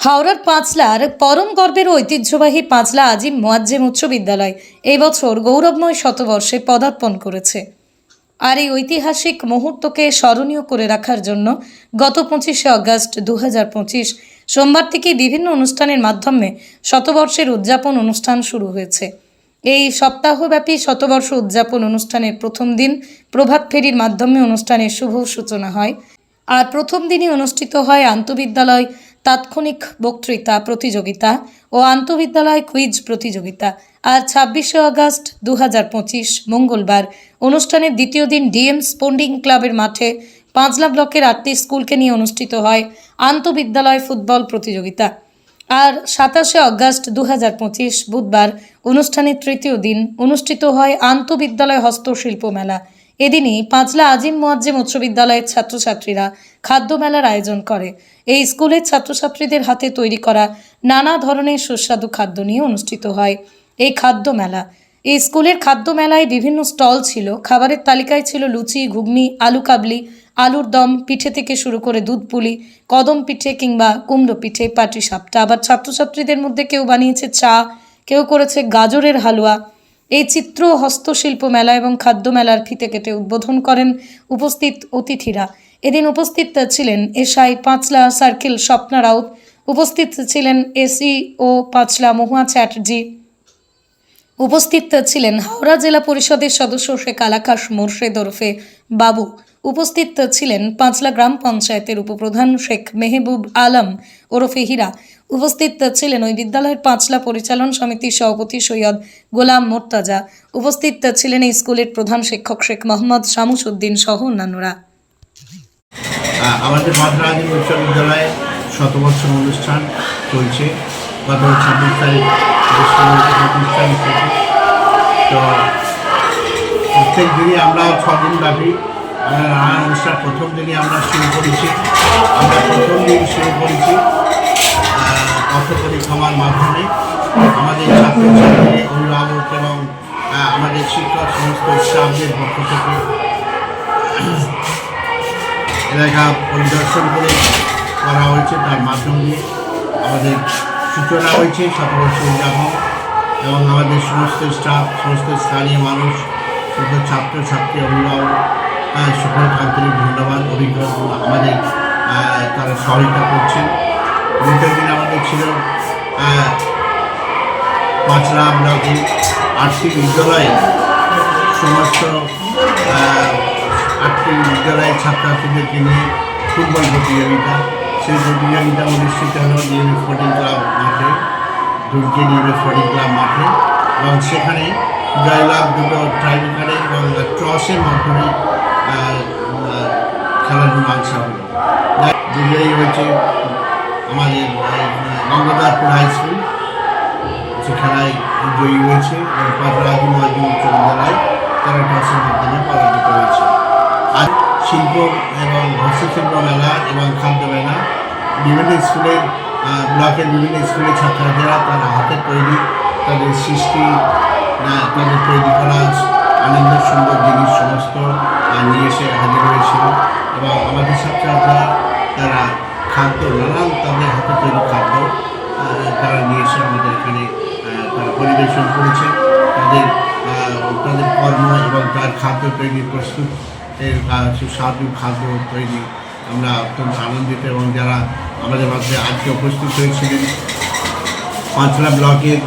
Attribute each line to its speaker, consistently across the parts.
Speaker 1: হাওড়ার পাঁচলার পরম গর্বের ঐতিহ্যবাহী পাঁচলা আজিম মোয়াজ্জেম উচ্চ বিদ্যালয়। এই বছর গৌরবময় শতবর্ষে পদার্পণ করেছে। আর এই ঐতিহাসিক মুহূর্তকে স্মরণীয় করে রাখার জন্য গত পঁচিশে অগস্ট দু সোমবার থেকে বিভিন্ন অনুষ্ঠানের মাধ্যমে শতবর্ষের উদযাপন অনুষ্ঠান শুরু হয়েছে। এই সপ্তাহব্যাপী শতবর্ষ উদযাপন অনুষ্ঠানের প্রথম দিন প্রভাত ফেরির মাধ্যমে অনুষ্ঠানের শুভ সূচনা হয়। আর প্রথম দিনই অনুষ্ঠিত হয় আন্তবিদ্যালয় তাৎক্ষণিক বক্তৃতা প্রতিযোগিতা ও আন্তবিদ্যালয় কুইজ প্রতিযোগিতা। আর ছাব্বিশে আগস্ট দু হাজার পঁচিশ মঙ্গলবার। অনুষ্ঠানের দ্বিতীয় দিন ডিএম স্পন্ডিং ক্লাবের মাঠে পাঁচলা ব্লকের আটটি স্কুলকে নিয়ে অনুষ্ঠিত হয় আন্তবিদ্যালয় ফুটবল প্রতিযোগিতা। আর সাতাশে অগস্ট দু হাজার পঁচিশ বুধবার অনুষ্ঠানের তৃতীয় দিন অনুষ্ঠিত হয় আন্তবিদ্যালয় হস্তশিল্প মেলা। এদিনই পাঁচলা আজিম মোয়াজ্জেম উচ্চ বিদ্যালয়ের ছাত্রছাত্রীরা খাদ্য মেলার আয়োজন করে। এই স্কুলের ছাত্রছাত্রীদের হাতে তৈরি করা নানা ধরনের সুস্বাদু খাদ্য নিয়ে অনুষ্ঠিত হয় এই খাদ্য মেলা এই স্কুলের খাদ্য মেলায় বিভিন্ন স্টল ছিল। খাবারের তালিকায় ছিল লুচি, ঘুগনি, আলু কাবলি, আলুর দম, পিঠে থেকে শুরু করে দুধ পুলি, কদম পিঠে কিংবা কুমড়ো পিঠে, পাটি সাপটা। আবার ছাত্রছাত্রীদের মধ্যে কেউ বানিয়েছে চা, কেউ করেছে গাজরের হালুয়া। এই চিত্র হস্তশিল্প মেলা এবং খাদ্য মেলার ফিতে কেটে উদ্বোধন করেন উপস্থিত অতিথিরা। এদিন উপস্থিত ছিলেন এসআই পাঁচলা সার্কেল স্বপ্না রাউত, উপস্থিত ছিলেন এসি ও পাঁচলা মহুয়া চ্যাটার্জি, উপস্থিত ছিলেন হাওড়া জেলা পরিষদের সদস্য শেখ আলাকাশ মোর্শেদ ওরফে বাবু, উপস্থিত ছিলেন পাঁচলা গ্রাম পঞ্চায়েতের উপপ্রধান শেখ মেহবুব আলম ওরফে হীরা, উপস্থিত ছিলেন ওই বিদ্যালয়ের পাঁচলা পরিচালন সমিতির সভাপতি সৈয়দ গোলাম মোর্তাজা, উপস্থিত ছিলেন স্কুলের প্রধান শিক্ষক শেখ মোহাম্মদ শামুস উদ্দিন সহ অন্যান্যরা।
Speaker 2: আমাদের মাদ্রাজি উচ্চ বিদ্যালয়ে শতবর্ষ অনুষ্ঠান চলছে। গত ছাব্বিশ তারিখ থেকে তো প্রত্যেক দিনই আমরা ছদিন ব্যাপী অনুষ্ঠান, প্রথম দিনই আমরা শুরু করেছি। আমরা প্রথম দিন শুরু করেছি অর্থ পরিক্রমার মাধ্যমে। আমাদের ছাত্রছাত্রী অভিভাবক এবং আমাদের শিক্ষক, সমস্ত স্টাফদের পক্ষ থেকে এলাকা পরিদর্শন করে করা হয়েছে, তার মাধ্যম আমাদের সূচনা হয়েছে শতবর্ষ উদযাপন এবং আমাদের সমস্ত স্টাফ সমস্ত স্থানীয় মানুষ, সমস্ত ছাত্রছাত্রী অভিভাবক সকলকে আন্তরিক ধন্যবাদ অভিজ্ঞ আমাদের তারা সহায়তা করছেন। দ্বিতীয় দিন আমাদের ছিল পাঁচলা ব্লকে আটটি বিদ্যালয়ে সমস্ত আটটি বিদ্যালয়ের ছাত্রছাত্রীদেরকে নিয়ে ফুটবল প্রতিযোগিতা। সেই প্রতিযোগিতা অনুষ্ঠিত হলো ডিএমএ স্পোর্টিং ক্লাব মাঠে দুর্গে ডিএমএ স্পোর্টিং ক্লাব মাঠে। এবং সেখানে জয়লাভ দুটো ট্রাইবেকারে এবং টসের মাধ্যমে খেলার মীমাংসা হলো বিজয়ী হয়েছে আমাদের আহ, গঙ্গাধরপুর হাই স্কুল সে খেলায় জয়ী হয়েছে এবং পাতরাজি মহাজি উচ্চ বিদ্যালয় তারা টসের মাধ্যমে শিল্প এবং হস্তশিল্প মেলা এবং খাদ্য মেলা, বিভিন্ন স্কুলের ব্লকের বিভিন্ন স্কুলের ছাত্রছাত্রীরা তারা হাতের তৈরি তাদের সৃষ্টি তাদের তৈরি করা আনন্দ, সুন্দর জিনিস সমস্ত নিয়ে এসে হাজির হয়েছিল। এবং আমাদের ছাত্রছাত্রীরা তারা খাদ্য, নানান তাদের হাতে তৈরি খাদ্য তারা নিয়ে এসে আমাদের এখানে তারা পরিবেশন করেছে। তাদের তাদের কর্ম এবং তার খাদ্য তৈরি প্রস্তুত এর সুস্বাদু খাদ্য তৈরি আমরা অত্যন্ত আনন্দিত এবং যারা আমাদের মধ্যে আজকে উপস্থিত হয়েছিলেন, পাঁচলা ব্লকের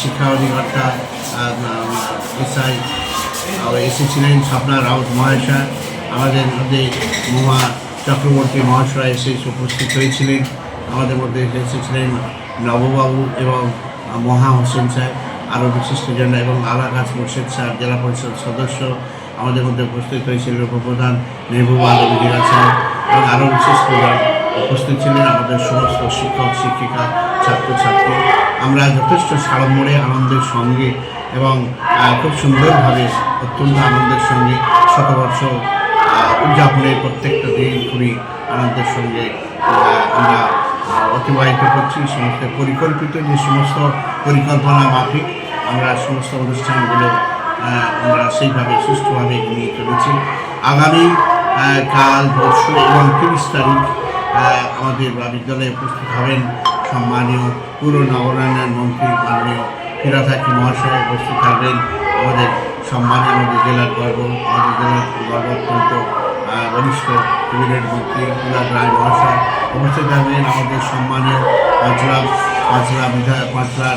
Speaker 2: শিক্ষা অধিকর্তা এসআই এসেছিলেন স্বপ্না রাউত মহাশয়, আমাদের মধ্যে মহা চক্রবর্তী মহাশয় এসে উপস্থিত হয়েছিলেন, আমাদের মধ্যে এসেছিলেন নববাবু এবং মহা হোসেন সাহেব আরও বিশিষ্টজন এবং আলাকাশ মোর্শেদ স্যার, জেলা পরিষদ সদস্য আমাদের মধ্যে উপস্থিত হয়েছিলেন উপপ্রধান মেহবুব আলম হিরা সাহেব এবং আরও বিশিষ্টজন উপস্থিত ছিলেন আমাদের সমস্ত শিক্ষক, শিক্ষিকা, ছাত্রছাত্রী। আমরা যথেষ্ট সাড়ম্বরে আনন্দের সঙ্গে এবং খুব সুন্দরভাবে অত্যন্ত আনন্দের সঙ্গে শতবর্ষ উদযাপনের প্রত্যেকটা দিন খুবই আনন্দের সঙ্গে আমরা অতিবাহিত করছি। সমস্ত পরিকল্পিত যে সমস্ত পরিকল্পনা মাফিক, আমরা সমস্ত অনুষ্ঠানগুলো আমরা সেইভাবে সুষ্ঠুভাবে নিয়ে চলেছি। আগামী কাল পরশু এবং তিরিশ তারিখ আমাদের বিদ্যালয়ে উপস্থিত হবেন সম্মানীয় পুর নগরায়ণ মন্ত্রী মাননীয় হাকিম মহাশয় উপস্থিত থাকবেন। আমাদের সম্মানীয় আমাদের জেলার গর্ব আমাদের জেলার গর্ব অত্যন্ত আহ, বরিষ্ঠ ক্যাবিনেট মন্ত্রী কুলার রায় মহাশয় উপস্থিত থাকবেন। আমাদের সম্মানীয় পাঁচলা পাঁচলা বিধায়ক পাঁচলার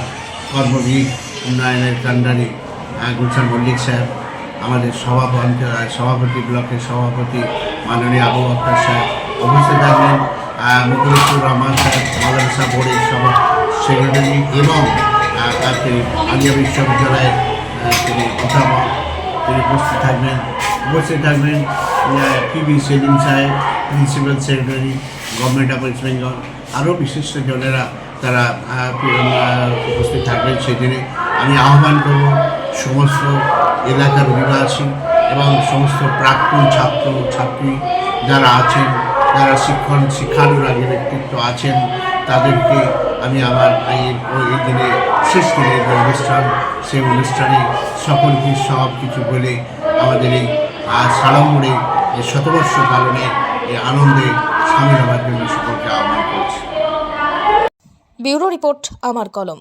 Speaker 2: কর্মবীর উন্নয়নের কান্ডারি গুলশান মল্লিক সাহেব আমাদের সভাপতি সভাপতি ব্লকের সভাপতি মাননীয় আবু আক্তার উপস্থিত থাকবেন আহ, মুখলিসুর রহমান সাহেব মাদ্রাসা বোর্ডের সভা সেক্রেটারি এবং তিনি আলিয়া বিশ্ববিদ্যালয়ের তিনি অধ্যাপক তিনি উপস্থিত থাকবেন। উপস্থিত থাকবেন পিবি সেলিম সাহেব principal secretary government of West Bengal আরও বিশিষ্ট জনেরা তারা উপস্থিত থাকবেন সেদিনে। আমি আহ্বান করব সমস্ত এলাকার অধিবাসী এবং সমস্ত প্রাক্তন ছাত্র ছাত্রী যারা আছেন, যারা শিক্ষণ, শিক্ষানুরাগী ব্যক্তিত্ব আছেন, তাদেরকে আমি আমার এই দিনে, শেষ দিনের যে অনুষ্ঠান, সেই অনুষ্ঠানে সকলকে সব কিছু বলে আমাদের এই সাড়ম্বরে শতবর্ষ পালনে এই আনন্দে সামিল হওয়ার জন্য সকলকে আহ্বান করছি।
Speaker 1: ব্যুরো রিপোর্ট, আমার কলম।